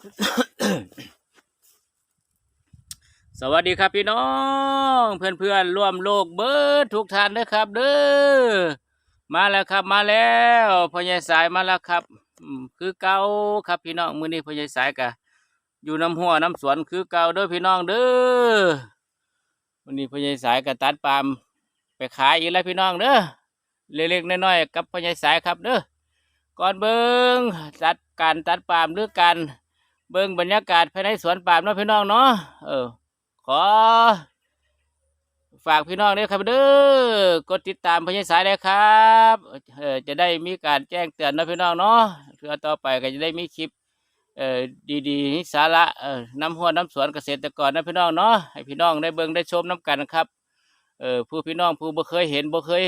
สวัสดีครับพี่น้องเพื่อนเพื่อนๆร่วมโลกเบิร์ดทุกท่านนะครับเด้อมาแล้วครับมาแล้วพ่อใหญ่สายมาแล้วครับคือเก่าครับพี่น้องมื้อนี้พ่อใหญ่สายกะอยู่น้ำหัวน้ำสวนคือเก่าเด้อพี่น้องเด้อวันนี้พ่อใหญ่สายกะตัดปามไปขายอีกแล้วพี่น้องเด้อเล็กๆน้อยๆกับพ่อใหญ่สายครับเด้อก่อนเบิ้งจัดการตัดปามหรือการ เบิ้งบรรยากาศภายในสวนปาล์มเนาะพี่น้องเนาะเออ ขอ ฝากพี่น้องด้วยครับเด้อกดติดตามพญาสายเลยครับเออจะได้มีการแจ้งเตือนนะพี่น้องเนาะเพื่อต่อไปก็จะได้มีคลิปเออดีๆสาระเอ่อน้ำหัวน้ำสวนเกษตรกรนะพี่น้องเนาะให้พี่น้องได้เบิ่งได้ชมน้กันนะครับเออผู้พี่น้องผู้บ่เคยเห็นบ่เคย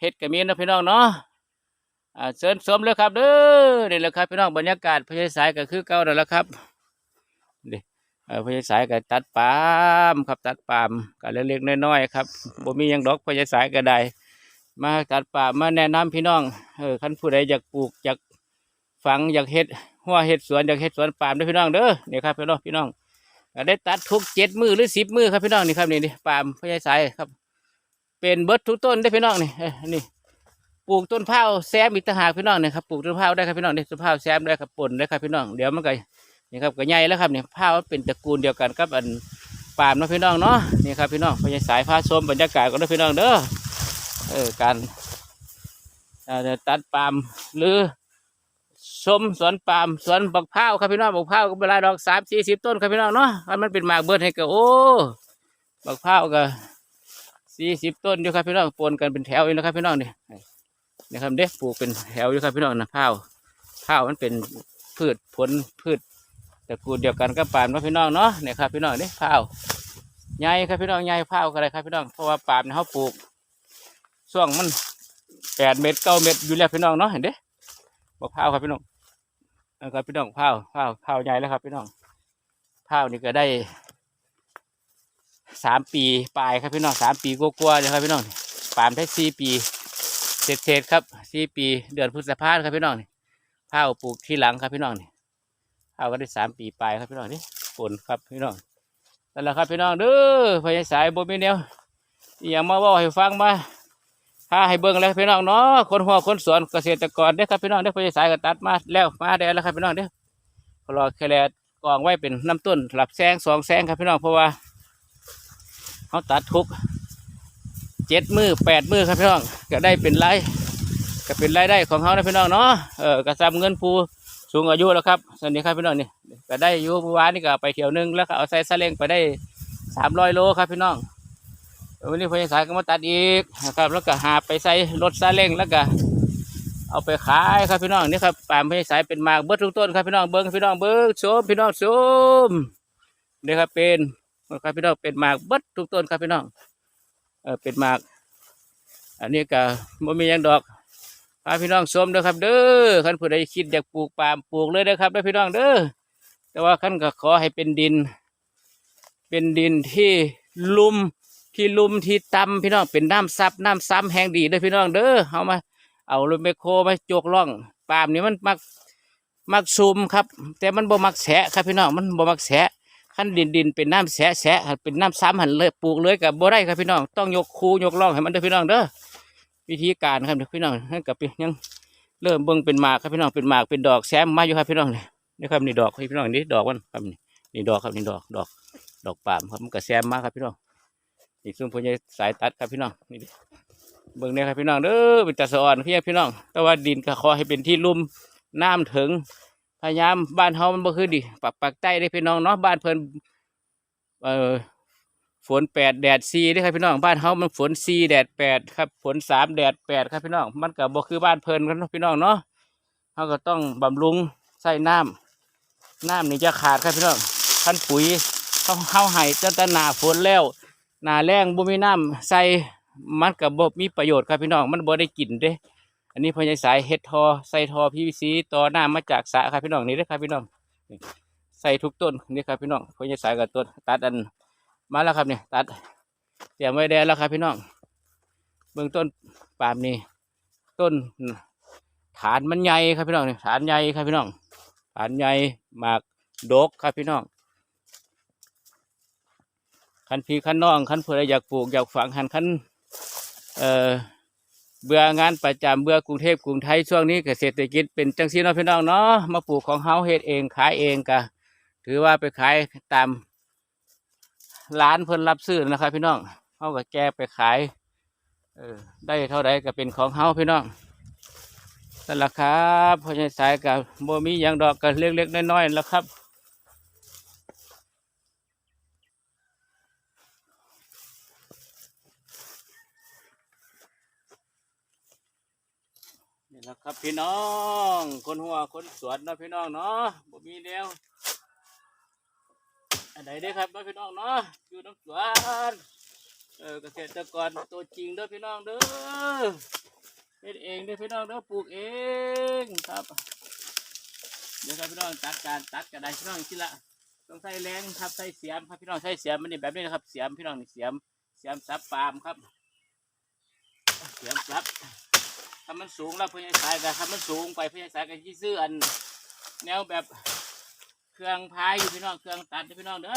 เฮ็ดก็มีนะพี่น้องเนาะ อ่าเชิญชมเลยครับเด้อนี่แหละครับพี่น้องบรรยากาศพญาสายก็คือเก่าแล้วละครับเออพญาสายก็ตัดปาล์มครับตัดปาล์มก็เล็กๆน้อยๆครับบ่มียังดอกพญาสายก็ได้มาตัดปามมาแนะนำพี่น้องเออคันผู้ใดอยากปลูกอยากฝังอยากเฮ็ดหัวเฮ็ดสวนอยากเฮ็ดสวนปามด้วยพี่น้องเด้อนี่ครับพี่น้องพี่น้องก็ได้ตัดทุกเจ็ดมือหรือสิบมือครับพี่น้องนี่ครับนี่นี่ปามพญาสายครับ เป็นเบิร์ดทุกต้นได้พี่น้องนี่นี่ ปลูกต้นเผาแซมอีกต่างหากพี่น้องเนี่ยครับปลูกต้นเผาได้ครับพี่น้องเนี่ยต้นเผาแซมได้ครับปนได้ครับพี่น้องเดี๋ยวมันก็นี่ครับก็ใหญ่แล้วครับเนี่ยเผาเป็นตระกูลเดียวกันกับอันปาล์มนะพี่น้องเนาะนี่ครับพี่น้องพญาสายผ้าชมบรรยากาศก็ได้พี่น้องเด้อเออการตัดปาล์มหรือชมสวนปาล์มสวนบักพร้าครับพี่น้องบักพร้าก็เวลาดอกสามสี่สิบต้นครับพี่น้องเนาะมันเป็นหมากเบิดให้ก็โอ้บักพร้าก็สี่สิบต้นอยู่ครับพี่น้องปนกันเป็นแถวอยู่นะครับพี่น้องเนี่ย นี่ครับเด็กปลูกเป็นแถวอยู่ครับพี่น้องนะพร้าวพร้าวมันเป็นพืชผลพืชตระกูลเดียวกันกับปาล์มนะพี่น้องเนาะเนี่ยครับพี่น้องนี่ข้าวใหญ่ครับพี่น้องใหญ่ข้าวก็ได้ครับพี่น้องเพราะว่าปาล์มเนี่ยเขาปลูกช่วงมันแปดเม็ดเก้าเม็ดอยู่แล้วพี่น้องเนาะเห็นเด้บอกข้าวครับพี่น้องนะครับพี่น้องข้าวข้าวข้าวใหญ่แล้วครับพี่น้องข้าวนี่ก็ได้สามปีปลายครับพี่น้องสามปีกว่าๆเลยครับพี่น้องปาล์มได้สี่ปี ศษๆครับสี่ปีเดือนพฤษภาครับพี่น้องนี่ข้าวปลูกที่หลังครับพี่น้องนี่เอาก็ได้สามปีปลายครับพี่น้องนี่ฝนครับพี่น้องนั่นแหละครับพี่น้องเด้อพยาสายบ่มีแนวอย่างมาว่าให้ฟังมาพาให้เบิ่งเลยพี่น้องเนาะคนหัวคนสวนเกษตรกรเด้อครับพี่น้องเด้อพยาสายก็ตัดมาแล้วมาได้แล้วครับพี่น้องเด้อก็รอแค่แลกองไว้เป็นน้ำต้นหลับแซงสองแซงครับพี่น้องเพราะว่าเขาตัดทุก เจ็ดมือแปดมือครับพี่น้องก็ได้เป็นไรายก็เป็นรายได้ของเขานะพี่น้องเนาะเออกระซำเงินผู้สูงอายุแล้วครับสวัสดีครับพี่น้องนี่ก็ได้อยู่เมื่อวานนี่ก็ไปเที่ยวหนึงแล้วก็เอาใส่ซาเล้งไปได้สามร้อยโลครับพี่น้องวันนี้พยาสายก็มาตัดอีกนะครับแล้วก็หาไปใส่รถซาเล้งแล้วก็เอาไปขายครับพี่น้องนี่ครับปามพยาสายเป็นหมากเบิดทุกต้นครับพี่น้องเบิ้งพี่น้องเบิ้งชมพี่น้องชมนี่ครับเป็นครับพี่น้องเป็นหมากเบิดทุกต้นครับพี่น้อง เออเป็นหมาก อันนี้ก็ไม่มียังดอกพาพี่น้องชมเด้อครับ เด้อคันผู้ใดคิดอยากปลูกปาล์มปลูกเลยเด้อครับเด้อพี่น้องเด้อแต่ว่าคันก็ขอให้เป็นดิน เป็นดินที่ลุ่มที่ลุ่มที่ต่ำพี่น้องเป็นน้ำซับน้ำซ้ำแห้งดีเด้อพี่น้องเด้อเอามา เอารถไมคโครมาโจกล่องปาล์มนี่มันมักมักซุมครับ แต่มันบ่มักแฉะครับพี่น้องมันบ่มักแฉะ ขั้นดินดินเป็นน้ำแฉะแฉะเป็นน้ำซ้ำหันเลยปลูกเลยกับบ่ได้ครับพี่น้องต้องยกคูยกล่องให้มันเด้อพี่น้องเด้อวิธีการครับพี่น้องให้กับยังเริ่มเบิ่งเป็นหมากครับพี่น้องเป็นหมากเป็นดอกแซมมาอยู่ครับพี่น้องนี่นี่ครับนี่ดอกพี่น้องนี่ดอกมันครับนี่นี่ดอกครับนี่ดอกดอก ดอกปามครับมันก็แซมมาครับพี่น้องนี่ซุ่มพญสายตัดครับพี่น้องนี่เบิ่งเนี่ยครับพี่น้องเด้อเป็นตะสอนพี่พี่น้อง แต่ว่าดินก็ขอให้เป็นที่ลุ่มน้ำถึง พยายามบ้านเฮามันบ่คือดิปักปักใต้ได้พี่น้องเนาะบ้านเพิ่นเอ่อฝนแปดแดดสี่ด้ครับพี่น้องบ้านเฮามันฝนสี่แดดแปดครับฝนสามแดดแปดครับพี่น้องมันก็บ่คือบ้านเพิ่นกันพี่น้องเนาะเฮาก็ต้องบำรุงใส่น้ำน้ำนี่จะขาดครับพี่น้องคันปุ๋ยเขาเฮาให้จนแต่หนาฝนแล้วหนาแรงบ่มีน้ำใส่มันก็บ่มีประโยชน์ครับพี่น้องมันบ่ได้กินเด้ อันนี้พญายสายเฮ็ดทอใส่ทอ PVC ต่อหน้ำมาจากสะครับพี่น้องนี่เด้อครับพี่น้องใส่ทุกต้นนี่ครับพี่น้องพญายสายกับต้นตัดอันมาแล้วครับเนี่ยตัดเตรียมไว้แดงแล้วครับพี่น้องเบื้องต้นปามนี่ต้นฐานมันใหญ่ครับพี่น้องนี่ฐานใหญ่ครับพี่น้องฐานใหญ่หมากดกครับพี่น้องคันพีคันน้องคันเพื่ออยากปลูกอยากฝังหันคันเอ่อ เบื่องานประจำเบื่อกรุงเทพกรุงไทยช่วงนี้เกษตรกิจเป็นจังซี่เนาะพี่น้องเนาะมาปลูกของเฮาเฮ็ดเองขายเองกะถือว่าไปขายตามร้านเพิ่นรับซื้อนะครับ พี่น้องเฮาก็แก้ไปขายเออได้เท่าใดก็เป็นของเฮาพี่น้องนั่นแหละครับพอใช้สายกับโบมีอย่างดอกกันเล็กๆน้อยๆแล้วครับ นี่แหละครับพี่น้อง คนหัวคนสวนนะพี่น้องเนาะบ่มีแนวอันไหนได้อครับพี่น้องเนาะอยู่น้ำสวนเออเกษตรกรตัวจริงเด้อพี่น้องเด้อเฮ็ดเองเด้อพี่น้องเด้อปลูกเองครับ เดี๋ยวครับพี่น้องตัดการตัดกระไดพี่น้องทีละต้องใส่แรงครับใส่เสียมครับพี่น้องใส่เสียมมันนี่แบบนี้นะครับ เสียมพี่น้องนี่เสียมเสียมซับปาล์มครับ เสียมซับ ถ้ามันสูงแล้วเพื่อนสายกันถ้ามันสูงไปเพื่อนสายกันที่ซื้ออัน แนวแบบเครื่องพายอยู่พี่น้องเครื่องตัดเด้อพี่น้องเด้อ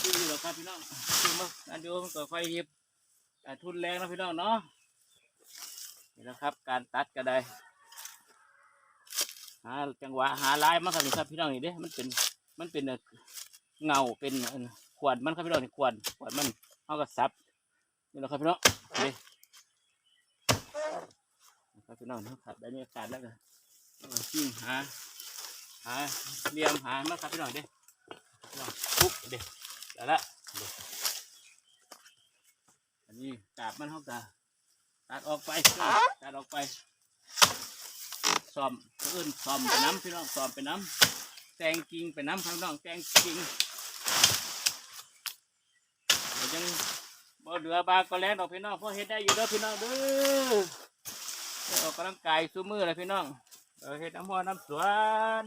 ซื้ออยู่หรอกครับพี่น้องซื้อมาอันเดียวมันก็ไฟยิบแต่ทุนแรงนะพี่น้องเนาะนี่นะครับ การตัดก็ได้หาจังหวะหาลายมาครับนี่ครับพี่น้องนี่เด้มันเป็นมันเป็นเงาเป็นขวดมันครับพี่น้องนี่ขวดขวดมันเอาก็ซับนี่แหละครับพี่น้องเด้ ครับพี่น้องนะครับได้มีโอกาสแล้วก็จิ้มหาหาเลียมหามาครับพี่น้องเด้พี่น้องปุ๊บเด้แล้วละเด้อันนี้กาบมันเขากาตัดออกไปตัดออกไปซ่อมเอื่นซ่อมไปน้ำพี่น้องซ่อมไปน้ำแตงกิ่งไปน้ำพี่น้องแตงกิ่งยังบ่เหลือบาก็แรงดอกพี่น้องเพราะเฮ็ดได้อยู่เด้อพี่น้องเด้อ กำลังกายสู้มือเลยพี่น้องเออเฮ็ดน้ำหัวน้ำสวน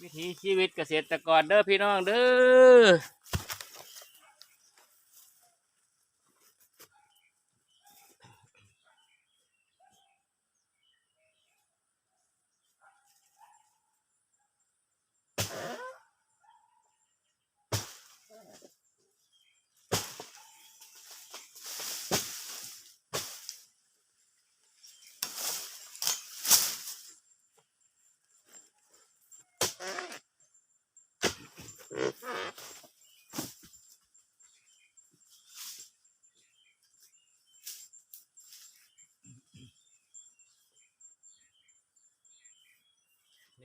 วิถีชีวิตเกษตรกรเด้อพี่น้องเด้อ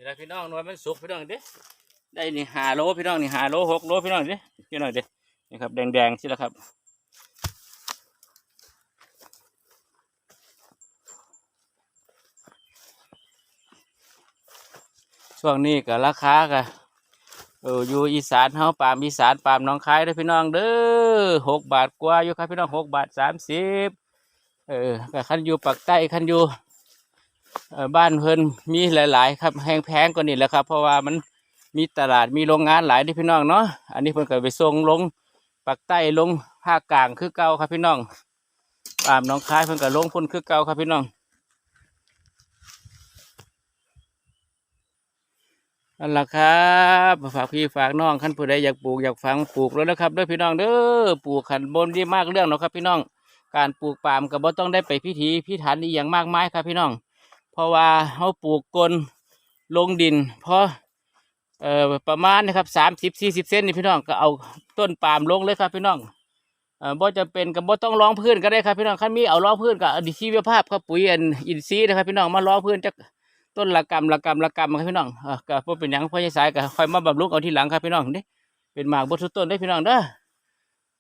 ละพี่น้องหนวลมันสุกพี่น้องเด้ได้นี่หาโลพี่น้องนี่หาโลหกโลพี่น้องเด้พี่น้องเด้นี่ครับแดงๆสิแล้วครับช่วงนี้ก็ราคาก็เอออยู่อีสานเฮาปามอีสานปามหน้องคายเด้อพี่น้องเด้อหกบาทกว่าอยู่ครับพี่น้องหกบาทสามสิบเออก็คันอยู่ปักใต้คันอยู่ บ้านเพิ่นมีหลาย ๆ ครับแพงแพงกว่านี้แหล้วครับ เพราะว่ามันมีตลาดมีโรงงานหลายที่พี่น้องเนาะอันนี้เพิ่นก็ไปส่งลงปักใต้ลงภาคกลางคือเก่าครับพี่น้องปามหน้องคายเพิ่นก็ลงพุ่นคือเก่าครับพี่น้องนั่นแหละครับฝากพี่ฝากน้องขั้นผู้ใดอยากปลูกอยากฝังปลูกแล้วนะครับเด้วยพี่น้องเด้อปลูกขันบนดีมากเรื่องเนาะครับพี่น้อง การปลูกปามก็บ่ต้องได้ไปพิธีพิถันอีหยังมากมายครับพี่น้อง เพราะว่าเขาปลูกกลนลงดิน เพราะเอ่อประมาณนะครับสามสิบสี่สิบเซนนี่พี่น้องก็เอาต้นปาล์มลงเลยครับพี่น้องเอ่อบ่จะเป็นกับบ่ต้องรองพื้นก็ได้ครับพี่น้องคันมีเอาร้องพื้นกับดีชีวภาพครับปุ๋ยอันอินทรีนะครับพี่น้องมารองพื้นจากต้นละกำละกำละกำครับพี่น้องเออก็บ่เป็นหยังพ่อใหญ่สายก็ค่อยมาบำรุงเอาทีหลังครับพี่น้องนี่เป็นหมากบดทุกต้นได้พี่น้องเด้อ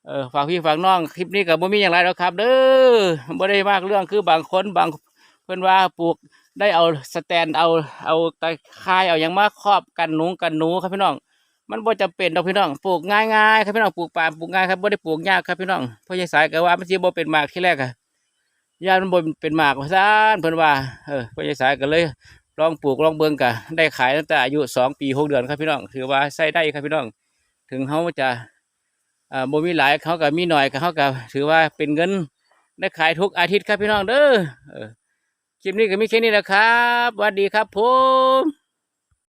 เออฝากพี่ฝากน้องคลิปนี้ก็บ่มีอย่างไรแล้วครับ เด้อบ่ได้มากเรื่องคือบางคนบางเพิ่อนว่าปลูก ได้เอาสแตนเอาเอาตะข่ายเอาอย่างมาครอบกันหนูกันหนูครับพี่น้อง มันบ่จำเป็นดอกพี่น้องปลูกง่ายๆครับพี่น้องปลูกป่าปลูกง่ายครับบ่ได้ปลูกยากครับพี่น้องพ่อใหญ่สายก็ว่ามันสิบ่เป็นหมากที่แรกอะย่านมันบ่เป็นหมากว่าซ่านเพิ่นว่าเออพ่อใหญ่สายก็เลยลองปลูกลองเบิ่งก็ได้ขายตั้งแต่อายุสองปีหกเดือนครับพี่น้อง ถือว่าใช้ได้ครับพี่น้อง ถึงเขาจะอ่าบ่มีหลายเขาก็มีหน่อยก็เขาก็ถือว่าเป็นเงินได้ขายทุกอาทิตย์ครับพี่น้องเด้อ คลิปนี้ก็มีแค่นี้แหละครับสวัสดีครับผม